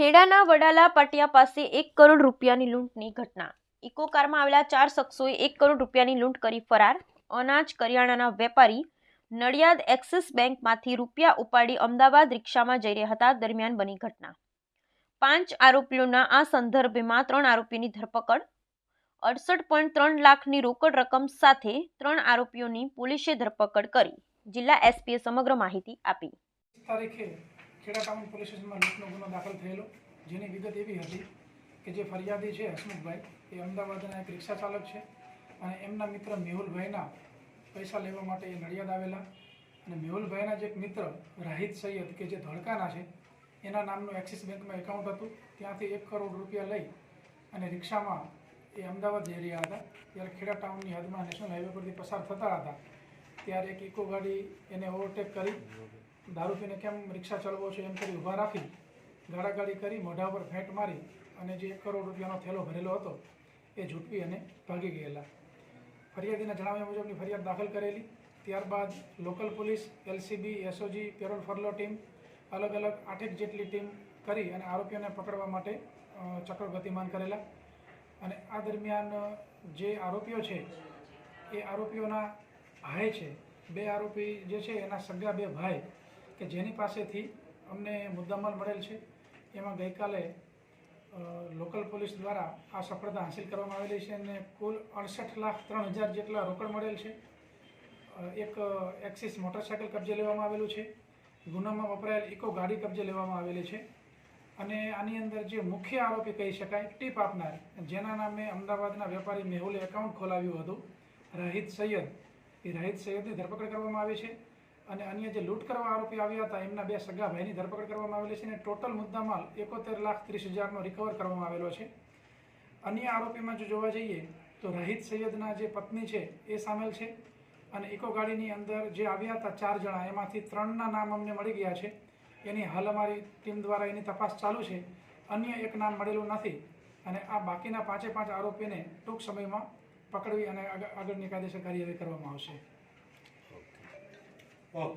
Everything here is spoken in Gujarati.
વડાલા પાટિયા પાસે એક કરોડ રૂપિયાની લૂંટની ઘટના. ઇકો કારમાં આવેલા ચાર શખ્સોએ એક કરોડ રૂપિયાની લૂંટ કરી ફરાર. અનાજ કરિયાણાના વેપારી નડિયાદ એક્સિસ બેંકમાંથી રૂપિયા ઉપાડી અમદાવાદ રિક્ષામાં જઈ રહ્યા હતા દરમિયાન બની ઘટના. પાંચ આરોપીઓના આ સંદર્ભમાં ત્રણ આરોપીની ધરપકડ, અડસઠ પોઈન્ટ ત્રણ લાખની રોકડ રકમ સાથે ત્રણ આરોપીઓની પોલીસે ધરપકડ કરી. જિલ્લા એસપીએ સમગ્ર માહિતી આપી. તારીખે ખેડા ટાઉન પોલીસ સ્ટેશનમાં લૂંટનો ગુનો દાખલ થયેલો. જેની વિગત એવી હતી કે જે ફરિયાદી છે હસમુખભાઈ, એ અમદાવાદના એક રિક્ષા ચાલક છે અને એમના મિત્ર મેહુલભાઈના પૈસા લેવા માટે એ નડિયાદ આવેલા. અને મેહુલભાઈના જે એક મિત્ર રાહિત સૈયદ, કે જે ધડકાના છે, એના નામનું એક્સિસ બેંકમાં એકાઉન્ટ હતું. ત્યાંથી એક કરોડ રૂપિયા લઈ અને રિક્ષામાં એ અમદાવાદ જઈ રહ્યા હતા. ત્યારે ખેડા ટાઉનની હદમાં નેશનલ હાઈવે પરથી પસાર થતા હતા. ત્યારે એક ઇકો ગાડી એને ઓવરટેક કરી દારૂ પીને કેમ રિક્ષા ચલાવો છો એમ કરી ઊભા રાખી, ગાળાગાળી કરી, મોઢા પર ફેંટ મારી અને જે એક કરોડ રૂપિયાનો થેલો ભરેલો હતો એ ઝૂંટવી અને ભાગી ગયેલા. ફરિયાદીના જણાવ્યા મુજબની ફરિયાદ દાખલ કરેલી. ત્યારબાદ local police, LCB, SOG, parole furlough team, અલગ અલગ આઠેક જેટલી ટીમ કરી અને આરોપીઓને પકડવા માટે ચક્ર ગતિમાન કરેલા. અને આ દરમિયાન જે આરોપીઓ છે, એ આરોપીઓના ભાઈ છે. બે આરોપી જે છે, એના સગા બે ભાઈ. કે જેની પાસેથી અમને મુદ્દામાલ મળેલ છે, એમાં ગઈકાલે લોકલ પોલીસ દ્વારા આ સફળતા હાંસિલ કરવામાં આવેલી છે અને કુલ અડસઠ લાખ ત્રણ હજાર જેટલા રોકડ મળેલ છે. એક એક્સિસ મોટરસાયકલ કબજે લેવામાં આવેલું છે. ગુનામાં વપરાયેલ ઇકો ગાડી કબજે લેવામાં આવેલી છે. અને આની અંદર જે મુખ્ય આરોપી કહી શકાય, ટીપ આપનાર, જેના નામે અમદાવાદના વેપારી મેહુલે એકાઉન્ટ ખોલાવ્યું હતું. રાહિત સૈયદ, એ રાહિત સૈયદની ધરપકડ કરવામાં આવી છે. અને અન્ય જે લૂંટ કરવા આરોપી આવ્યા હતા, એમના બે સગા ભાઈની ધરપકડ કરવામાં આવેલી છે અને ટોટલ મુદ્દામાલ એકોતેર લાખ ત્રીસ હજારનો રિકવર કરવામાં આવેલો છે. અન્ય આરોપીમાં જો જોવા જઈએ, તો રાહિત સૈયદના જે પત્ની છે, એ સામેલ છે અને ઇકો ગાડીની અંદર જે આવ્યા હતા ચાર જણા, એમાંથી ત્રણના નામ અમને મળી ગયા છે. એની હાલ અમારી ટીમ દ્વારા એની તપાસ ચાલુ છે. અન્ય એક નામ મળેલું નથી અને આ બાકીના પાંચે પાંચ આરોપીને ટૂંક સમયમાં પકડવી અને આગળ- આગળની કાયદેસર કાર્યવાહી કરવામાં આવશે. 哦。